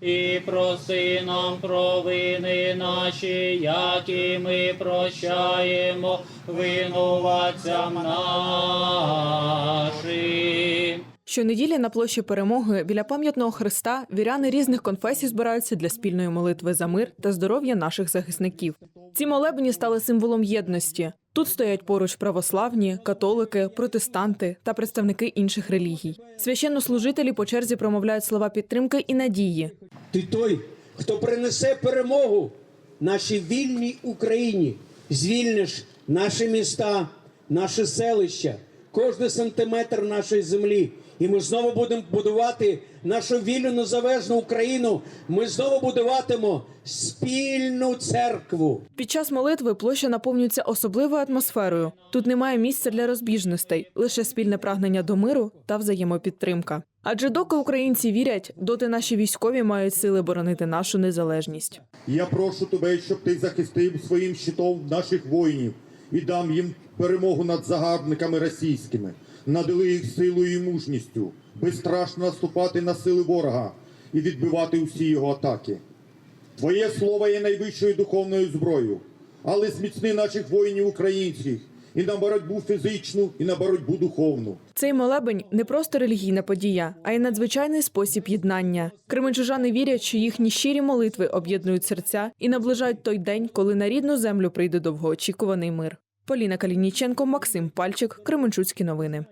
І проси нам провини наші, які ми прощаємо винуватцям нашим. Щонеділі на площі перемоги біля пам'ятного хреста віряни різних конфесій збираються для спільної молитви за мир та здоров'я наших захисників. Ці молебні стали символом єдності. Тут стоять поруч православні, католики, протестанти та представники інших релігій. Священнослужителі по черзі промовляють слова підтримки і надії. Ти той, хто принесе перемогу нашій вільній Україні, звільниш наші міста, наші селища, кожний сантиметр нашої землі. І ми знову будемо будувати нашу вільну незалежну Україну. Ми знову будуватимемо спільну церкву. Під час молитви площа наповнюється особливою атмосферою. Тут немає місця для розбіжностей, лише спільне прагнення до миру та взаємопідтримка. Адже доки українці вірять, доти наші військові мають сили боронити нашу незалежність. Я прошу тебе, щоб ти захистив своїм щитом наших воїнів і дам їм перемогу над загарбниками російськими, надали їх силою і мужністю, безстрашно наступати на сили ворога і відбивати усі його атаки. Твоє слово є найвищою духовною зброєю, але зміцни наших воїнів українських і на боротьбу фізичну, і на боротьбу духовну. Цей молебень не просто релігійна подія, а й надзвичайний спосіб єднання. Кременчужани вірять, що їхні щирі молитви об'єднують серця і наближають той день, коли на рідну землю прийде довгоочікуваний мир. Поліна Калініченко, Максим Пальчик, Кременчуцькі новини.